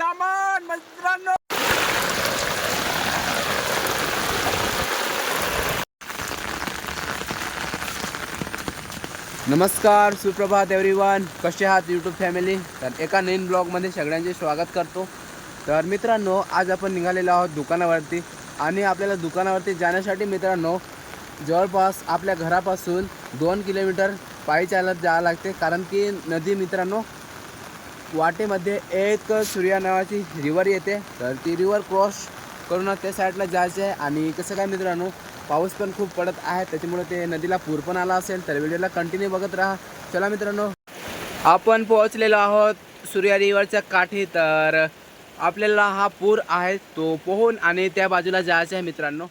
सामान मित्रांनो. नमस्कार सुप्रभात एव्हरीवन कसे आहात यूट्यूब फॅमिली तर एका नवीन ब्लॉगमध्ये सगळ्यांचे स्वागत करतो. तर मित्रांनो आज आपण निघालेलो आहोत दुकानावरती आणि आपल्याला दुकानावरती जाण्यासाठी मित्रांनो जवळपास आपल्या घरापासून दोन किलोमीटर पायी चालत जावं लागते. कारण की नदी मित्रांनो वाटेमध्ये एक सूर्या नावाची रिवर येते. तर ती रिवर क्रॉस करून त्या साईडला जायचं आहे आणि कसं काय मित्रांनो पाऊस पण खूप पडत आहे. त्याच्यामुळे ते नदीला पूर पण आला असेल. तर व्हिडिओला कंटिन्यू बघत राहा. चला मित्रांनो आपण पोहोचलेलो आहोत सूर्या रिवरच्या काठी. तर आपल्याला हा पूर आहे तो पोहून आणि त्या बाजूला जायचं आहे मित्रांनो.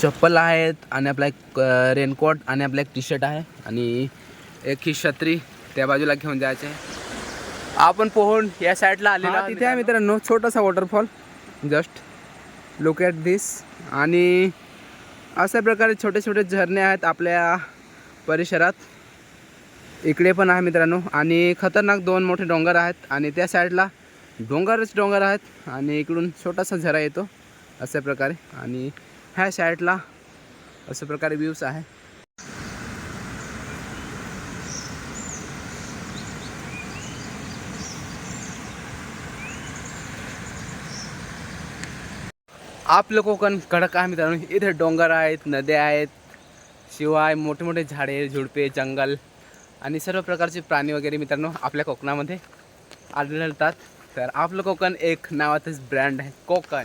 चप्पल आहेत आणि आपला एक रेनकोट आणि आपला एक टी शर्ट आहे आणि एक ही छत्री त्या बाजूला घेऊन जायचे आपण पोहून या साईडला आलेलो तिथे आहे मित्रांनो छोटासा waterfall just look at this आणि अशा प्रकारे छोटे छोटे झरणे आहेत आपल्या परिसरात. इकडे पण आहे मित्रांनो. आणि खतरनाक दोन मोठे डोंगर आहेत आणि त्या साईडला डोंगरच डोंगर आहेत आणि इकडून छोटासा झरा येतो अशा प्रकारे. आणि ह्या साईडला अशा प्रकारे व्ह्यूज आहे. आपलं कोकण कडक आहे मित्रांनो. इथे डोंगर आहेत नद्या आहेत शिवाय मोठे मोठे झाडे झुडपे जंगल आणि सर्व प्रकारचे प्राणी वगैरे मित्रांनो आपल्या कोकणामध्ये आढळतात. तर आपलं कोकण एक नावातच ब्रँड आहे कोकण.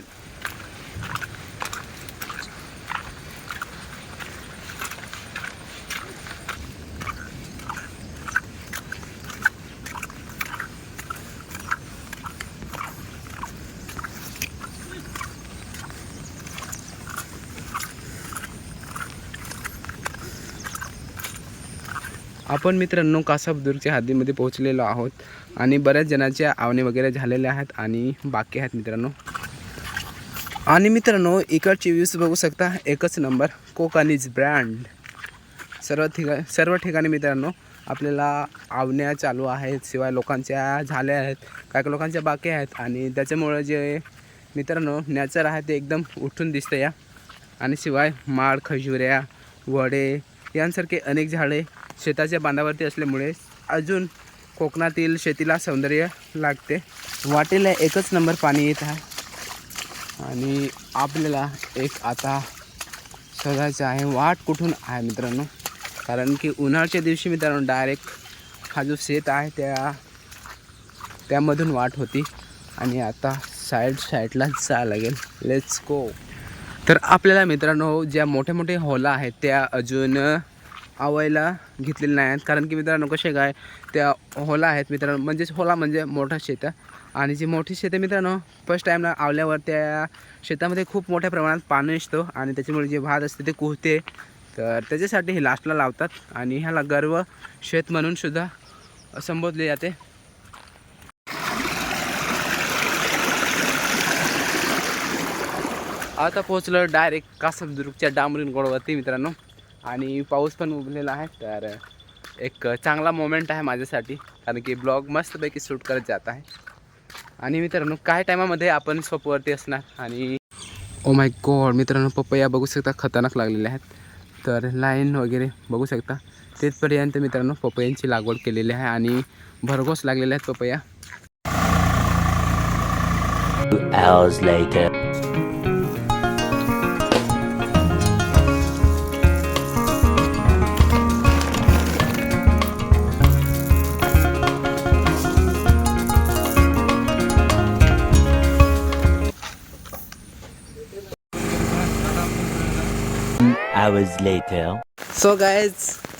आपण मित्रांनो कासाबदूरच्या हद्दीमध्ये पोहोचलेलो आहोत आणि बऱ्याच जणांच्या आवणे वगैरे झालेल्या आहेत आणि बाकी आहेत मित्रांनो. आणि मित्रांनो इकडचे व्ह्यूज बघू शकता एकच नंबर कोकणीज ब्रँड सर्व ठिका सर्व ठिकाणी मित्रांनो आपल्याला आवण्या चालू आहेत शिवाय लोकांच्या झाल्या आहेत काही लोकांच्या बाकी आहेत आणि त्याच्यामुळे जे मित्रांनो नॅचर आहे ते एकदम उठून दिसतं या आणि शिवाय माड खजुऱ्या वडे यांसारखे अनेक झाडे शेताच्या बांधावरती असल्यामुळे अजून कोकणातील शेतीला सौंदर्य लागते. वाटेला एकच नंबर पाणी येत आहे. आणि आपल्याला एक आता शोधायचं आहे वाट कुठून आहे मित्रांनो? कारण की उन्हाळ्याच्या दिवशी मित्रांनो डायरेक्ट हा जो शेत आहे त्या त्यामधून वाट होती. आणि आता साईड साईडलाच जावं लागेल. लेट्स गो तर आपल्याला मित्रांनो ज्या मोठे मोठे होला आहेत त्या अजून आवायला घेतलेले नाही आहेत. कारण की मित्रांनो कसे काय त्या होला आहेत मित्रांनो. म्हणजेच होला म्हणजे मोठा शेत. आणि जी मोठी शेतं मित्रांनो फर्स्ट टाईमला आवल्यावर त्या शेतामध्ये खूप मोठ्या प्रमाणात पाणी असतो. आणि त्याच्यामुळे जे भात असते ते कुहते. तर त्याच्यासाठी हे लास्टला लावतात. आणि ह्याला गर्व शेत म्हणून सुद्धा संबोधले जाते. आता पोचलं डायरेक्ट कासबदुर्गच्या डांबरीन गोडवरती मित्रांनो. आणि पाऊस पण उभलेला आहे तर एक चांगला मोमेंट आहे माझ्यासाठी कारण की ब्लॉग मस्तपैकी शूट करत जात आहे. आणि मित्रांनो काय टायमामध्ये आपण सोपवरती असणार? आणि ओ माय गॉड मित्रांनो पपया बघू शकता खतरनाक लागलेले आहेत. तर लाईन वगैरे बघू शकता. तिथपर्यंत मित्रांनो पपयांची लागवड केलेली आहे आणि भरघोस लागलेल्या आहेत papaya. Hours later. So guys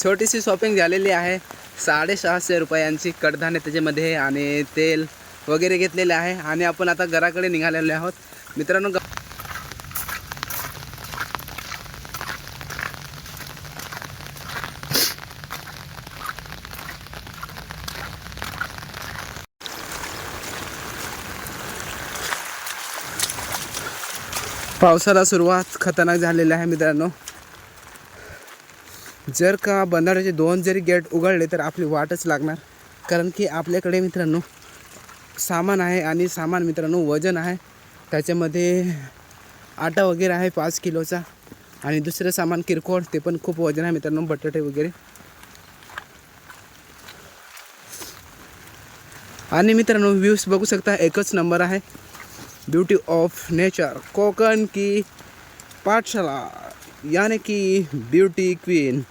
छोटीशी शॉपिंग झालेली आहे. साडेसहाशे रुपयांची कडधान्य त्याच्यामध्ये आणि तेल वगैरे घेतलेले आहे. आणि आपण आता घराकडे निघालेले आहोत. मित्रांनो ग- पावसाला सुरुवात खतरनाक झालेली आहे मित्रांनो. जर का बंधाऱ्याचे दोन जरी गेट उघडले तर आपली वाटच लागणार. कारण की आपल्याकडे मित्रांनो सामान आहे आणि सामान मित्रांनो वजन आहे. त्याच्यामध्ये आटा वगैरे आहे पाच किलोचा आणि दुसरं सामान किरकोळ ते पण खूप वजन आहे मित्रांनो बटाटे वगैरे. आणि मित्रांनो व्ह्यूज बघू शकता एकच नंबर आहे. ब्युटी ऑफ नेचर कोकण की पाठशाला याने की ब्युटी क्वीन.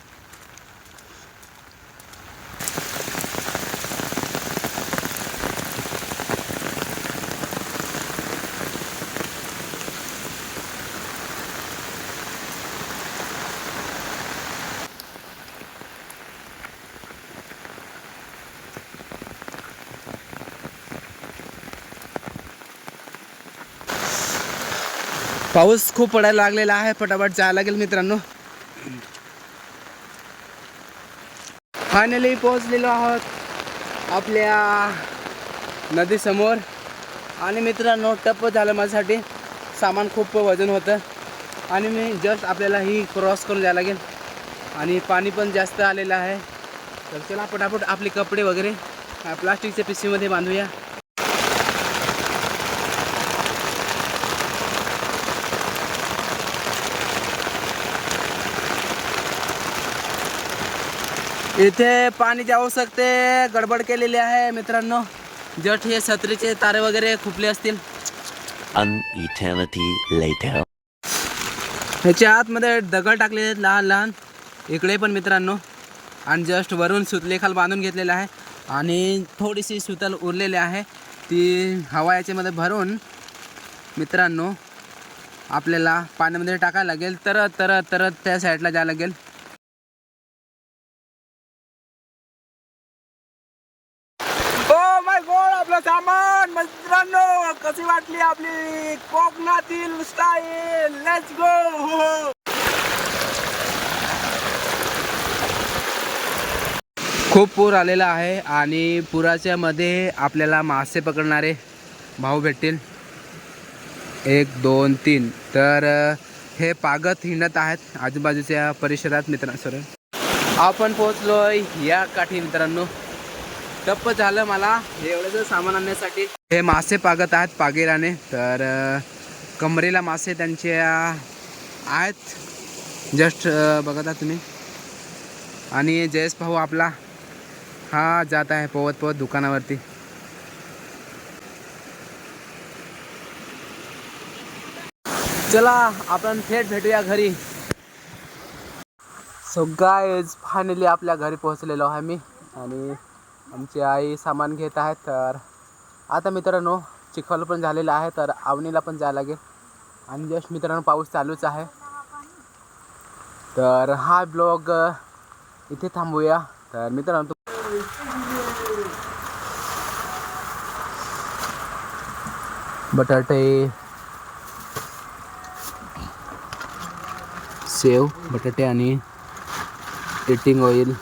पाऊस खूप पडायला लागलेला आहे पटापट जायला लागेल मित्रांनो. फायनली पोहोचलेलो आहोत आपल्या नदीसमोर. आणि मित्रांनो टप्प झालं माझ्यासाठी. सामान खूप वजन होतं. आणि मी जस्ट आपल्याला ही क्रॉस करून जायला लागेल. आणि पाणी पण जास्त आलेलं आहे. तर चला पटापट आपले कपडे वगैरे प्लास्टिकच्या पिशवीमध्ये बांधूया. इथे पाणीची आवश्यकते गडबड केलेली आहे मित्रांनो. जट हे सत्रीचे तारे वगैरे खुपले असतील. ह्याच्या आतमध्ये दगड टाकलेले आहेत लहान लहान. इकडे पण मित्रांनो. आणि जस्ट वरून सुतलेखाल बांधून घेतलेलं आहे. आणि थोडीशी सुतल उरलेली आहे. ती हवा याच्यामध्ये भरून मित्रांनो आपल्याला पाण्यामध्ये टाकायला लागेल. तरत तरत तरत त्या साईडला जायला लागेल ओ माय गॉड आपलं सामान मित्रांनो आपली आपली कोकणातील स्टाईल लेट्स गो खूप पूर आलेला आहे आणि पुराच्या मध्ये आपल्याला मासे पकडणारे भाऊ भेटतील. एक दोन तीन. तर हे पागत हिंडत आहेत आजूबाजूच्या परिसरात मित्रांसर आपण पोहोचलोय या काठी मित्रांनो. टप्प झालं मला. एवढं सामान आणण्यासाठी. हे मासे पागत आहेत पागेराने. तर कमरेला मासे त्यांचे आहेत. जस्ट बघत आहात तुम्ही. आणि जयेश भाऊ आपला. हा जात आहे पोवत पोवत दुकानावरती. चला आपण थेट भेटूया घरी. सो गायज फायनली आपल्या घरी पोहोचलेलो आहे मी. आणि आमची आई सामान घेत आहे तर आता मित्रांनो चिखल पण झालेला आहे तर आवणीला पण जायला लागेल. आणि जस्ट मित्रांनो पाऊस चालूच आहे. तर हा ब्लॉग इथे थांबूया. तर मित्रांनो बटाटे सेव बटाटे आणि एटिंग ऑइल.